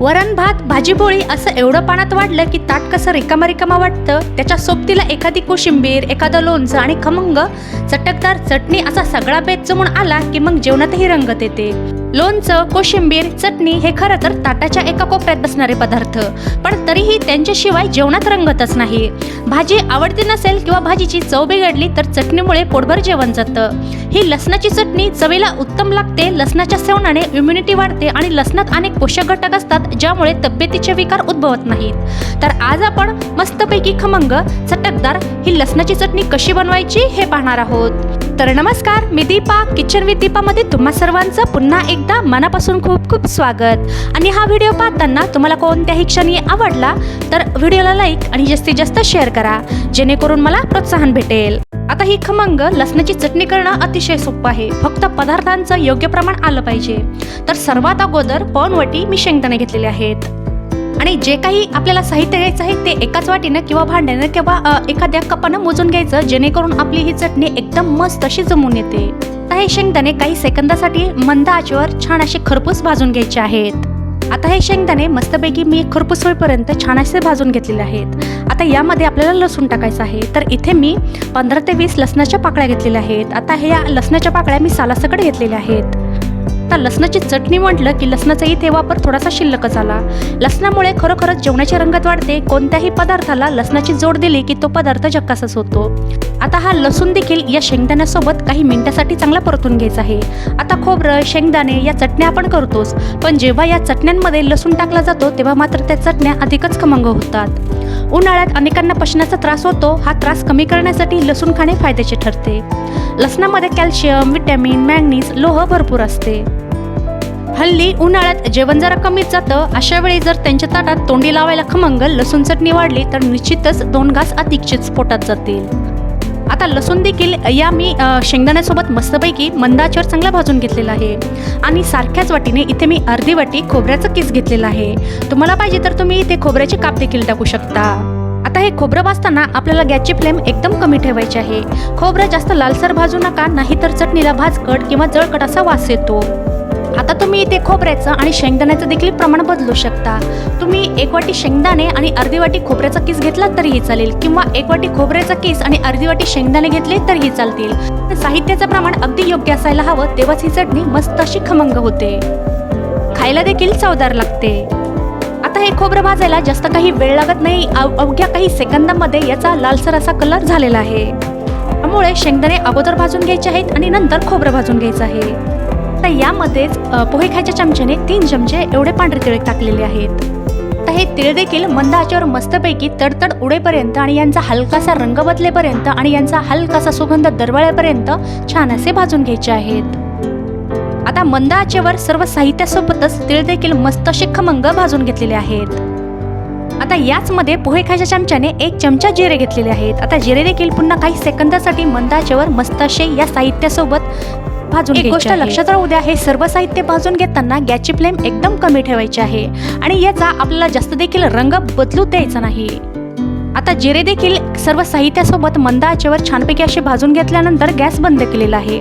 वरण भात भाजीपोळी असं एवढं पाण्यात वाढलं की ताट कसं रिकामा रिकामा वाटतं. त्याच्या सोबतीला एखादी कोशिंबीर एखादं लोणचं आणि खमंग चटकदार चटणी असा सगळा बेत जमून आला की मग जेवणातही रंगत येते. लोणचं कोशिंबीर चटणी हे खरं तर ताटाच्या एका कोपऱ्यात बसणारे पदार्थ. पण तरीही त्यांच्याशिवाय जेवणात रंगतच नाही. भाजी आवडती नसेल किंवा भाजीची चव बिघडली तर चटणीमुळे पोटभर जेवण जातं ही लसणाची चटणी चवीला उत्तम लागते लसणाच्या सेवनाने इम्युनिटी वाढते आणि लसणात अनेक पोषक घटक असतात ज्यामुळे तब्येतीचे विकार उद्भवत नाहीत. तर आज आपण मस्तपैकी खमंग चटकदार ही लसणाची चटणी कशी बनवायची हे पाहणार आहोत. तर नमस्कार मी दीपा. किचन विथ दीपामध्ये तुम्हा सर्वांचं पुन्हा एकदा मनापासून खूप खूप स्वागत. आणि हा व्हिडिओ पाहताना तुम्हाला कोणत्याही क्षणी आवडला तर व्हिडिओला लाईक आणि जास्तीत जास्त शेअर करा जेणेकरून मला प्रोत्साहन भेटेल. आता ही खमंग लसणाची चटणी करणं अतिशय सोपं आहे. फक्त पदार्थांचं योग्य प्रमाण आलं पाहिजे. तर सर्वात अगोदर पवनवटी मी शेंगदाणे घेतलेले आहेत. आणि जे काही आपल्याला साहित्य घ्यायचं आहे ते एकाच वाटीनं किंवा भांड्यानं किंवा एखाद्या कपानं मोजून घ्यायचं जेणेकरून आपली ही चटणी एकदम मस्त अशी जमून येते. आता हे शेंगदाणे काही सेकंदासाठी मंद आचेवर छान असे खरपूस भाजून घ्यायचे आहेत. आता हे शेंगदाणे मस्तपैकी मी खरपूस होईपर्यंत छान असे भाजून घेतलेले आहेत. आता यामध्ये आपल्याला लसूण टाकायचं आहे. तर इथे मी पंधरा ते वीस लसणाच्या पाकळ्या घेतलेल्या आहेत. आता ह्या लसणाच्या पाकळ्या मी सालासकट घेतलेल्या आहेत. आता लसणाची चटणी म्हटलं की लसणाचा इथे वापर थोडासा शिल्लकच आला लसणामुळे खरोखरच जेवणाची रंगत वाढते. कोणत्याही पदार्थाला लसणाची जोड दिली की तो पदार्थ झक्कासच होतो. आता हा लसूण देखील या शेंगदाण्यासोबत काही मिनिटासाठी चांगला परतून घ्यायचा आहे. आता खोबरं शेंगदाणे या चटण्या आपण करतोच. पण जेव्हा या चटण्यांमध्ये लसूण टाकला जातो तेव्हा मात्र त्या चटण्या अधिकच खमंग होतात. उन्हाळ्यात अनेकांना पचनाचा त्रास होतो. हा त्रास कमी करण्यासाठी लसूण खाणे फायद्याचे ठरते. लसणामध्ये कॅल्शियम विटॅमिन मॅग्नीज लोह भरपूर असते. हल्ली उन्हाळ्यात जेवण जरा कमीच जातं. अशा वेळी जर त्यांच्या ताटात तोंडी लावायला खमंग लसूण चटणी वाढली तर निश्चितच दोन घास अधिकचेच पोटात जातील. आता लसूण देखील या मी शेंगदाण्यासोबत मस्तपैकी मंदाच्यावर चांगला भाजून घेतलेला आहे. आणि सारख्याच वाटीने इथे मी अर्धी वाटी खोबऱ्याचं किस घेतलेलं आहे. तुम्हाला पाहिजे तर तुम्ही इथे खोबऱ्याचे काप देखील टाकू शकता. आता हे खोबरं भाजताना आपल्याला गॅसची फ्लेम एकदम कमी ठेवायची आहे. खोबरं जास्त लालसर भाजू नका नाहीतर चटणीला भाजकट किंवा जळकट असा वास येतो. आता तुम्ही इथे खोबऱ्याचं आणि शेंगदाण्याचं देखील प्रमाण बदलू शकता. तुम्ही एक वाटी शेंगदाणे आणि अर्धी वाटी खोबऱ्याचा किस घेतला तरीही चालेल किंवा एक वाटी खोबऱ्याचा किस आणि अर्धी वाटी शेंगदाणे घेतले तरीही चालतील. साहित्याचं प्रमाण अगदी योग्य असायला हवं तेव्हाच ही चटणी मस्त अशी खमंग होते. खायला देखील चवदार लागते. आता हे खोबरं भाजायला जास्त काही वेळ लागत नाही. अव- अवघ्या काही सेकंदामध्ये याचा लालसर असा कलर झालेला आहे. त्यामुळे शेंगदाणे अगोदर भाजून घ्यायचे आहेत आणि नंतर खोबरं भाजून घ्यायचं आहे. आता यामध्येच पोहे खायच्या चमच्याने तीन चमचे एवढे पांढरे तिळे टाकलेले आहेत. आता हे तिळ देखील मंद आचेवर मस्तपैकी तडतड उडेपर्यंत आणि यांचा हलकासा रंग बदलेपर्यंत आणि यांचा हलकासा सुगंध दरवळ्यापर्यंत छान असे भाजून घ्यायचे आहेत. आता मंद आचेवर सर्व साहित्यासोबतच तिळ देखील मस्त शिखमंग खमंग भाजून घेतलेले आहेत. आता याचमध्ये पोहे खायच्या चमच्याने एक चमचा जिरे घेतलेले आहेत. आता जिरे देखील पुन्हा काही सेकंदासाठी मंदाचेवर मस्त असे या साहित्यासोबत भाजून एक गोष्ट लक्षात राहू द्या हे सर्व साहित्य भाजून घेताना गॅसची फ्लेम एकदम कमी ठेवायची आहे. आणि याचा आपल्याला जास्त देखील रंग बदलू द्यायचा नाही. आता जिरे देखील सर्व साहित्यासोबत मंद आचेवर छानपैकी असे भाजून घेतल्यानंतर गॅस बंद केलेला आहे.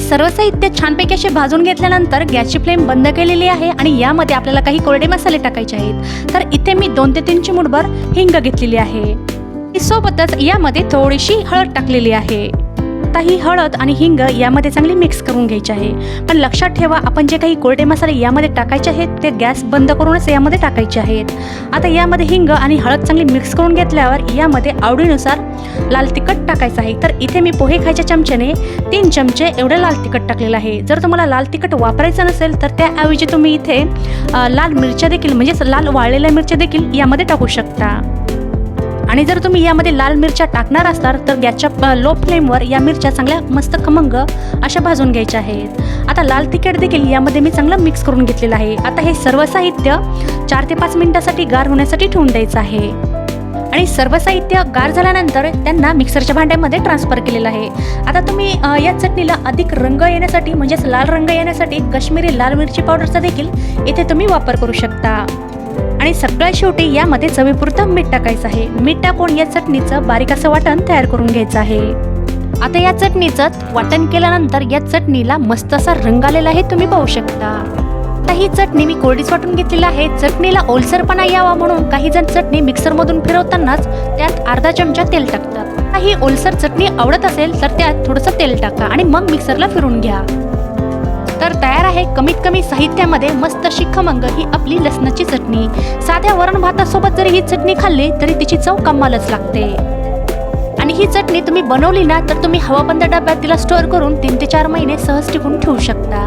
सर्व साहित्य छानपैकी असे भाजून घेतल्यानंतर गॅसची फ्लेम बंद केलेली आहे आणि यामध्ये आपल्याला काही कोरडे मसाले टाकायचे आहेत. तर इथे मी दोन ते तीन चिमूटभर हिंग घेतलेली आहे. सोबतच यामध्ये थोडीशी हळद टाकलेली आहे. आता ही हळद आणि हिंग यामध्ये चांगली मिक्स करून घ्यायची आहे. पण लक्षात ठेवा आपण जे काही कोरडे मसाले यामध्ये टाकायचे आहेत ते गॅस बंद करूनच यामध्ये टाकायचे आहेत. आता यामध्ये हिंग आणि हळद चांगली मिक्स करून घेतल्यावर यामध्ये आवडीनुसार लाल तिखट टाकायचं आहे. तर इथे मी पोहे खायच्या चमच्याने तीन चमचे एवढं लाल तिखट टाकलेलं आहे. जर तुम्हाला लाल तिखट वापरायचं नसेल तर त्याऐवजी तुम्ही इथे लाल मिरच्या देखील म्हणजेच लाल वाळलेल्या मिरच्या देखील यामध्ये टाकू शकता. आणि जर तुम्ही यामध्ये लाल मिरच्या टाकणार असाल तर गॅसच्या लो फ्लेमवर या मिरच्या चांगल्या मस्त खमंग अशा भाजून घ्यायच्या आहेत. आता लाल तिखट देखील यामध्ये मी चांगलं मिक्स करून घेतलेलं आहे. आता हे सर्व साहित्य चार ते पाच मिनिटासाठी गार होण्यासाठी ठेवून द्यायचं आहे. आणि सर्व साहित्य गार झाल्यानंतर त्यांना मिक्सरच्या भांड्यामध्ये ट्रान्सफर केलेलं आहे. आता तुम्ही या चटणीला अधिक रंग येण्यासाठी म्हणजेच लाल रंग येण्यासाठी कश्मीरी लाल मिरची पावडरचा देखील इथे तुम्ही वापर करू शकता. आणि सगळ्यात शेवटी यामध्ये चवीपुरतं मीठ टाकायचं आहे. मीठ टाकून या चटणीचं बारीक असं वाटण तयार करून घ्यायचं आहे. आता या चटणीचं वाटण केल्यानंतर या चटणीला मस्त असा रंग आलेला आहे तुम्ही पाहू शकता. आता ही चटणी मी कोरडीच वाटून घेतलेली आहे. चटणीला ओलसरपणा यावा म्हणून काही जण चटणी मिक्सरमधून फिरवतानाच त्यात अर्धा चमचा तेल टाकतात. काही ही ओलसर चटणी आवडत असेल तर त्यात थोडंसं तेल टाका आणि मग मिक्सरला फिरून घ्या. तर तयार आहे कमीत कमी साहित्यामध्ये मस्त शिखमंग ही आपली लसणाची चटणी. साध्या वरण भातासोबत जरी ही चटणी खाल्ली तरी तिची चव कमालच लागते. आणि ही चटणी तुम्ही बनवली ना तर तुम्ही हवाबंद डब्यात तिला स्टोअर करून तीन ते चार महिने सहज टिकून ठेवू शकता.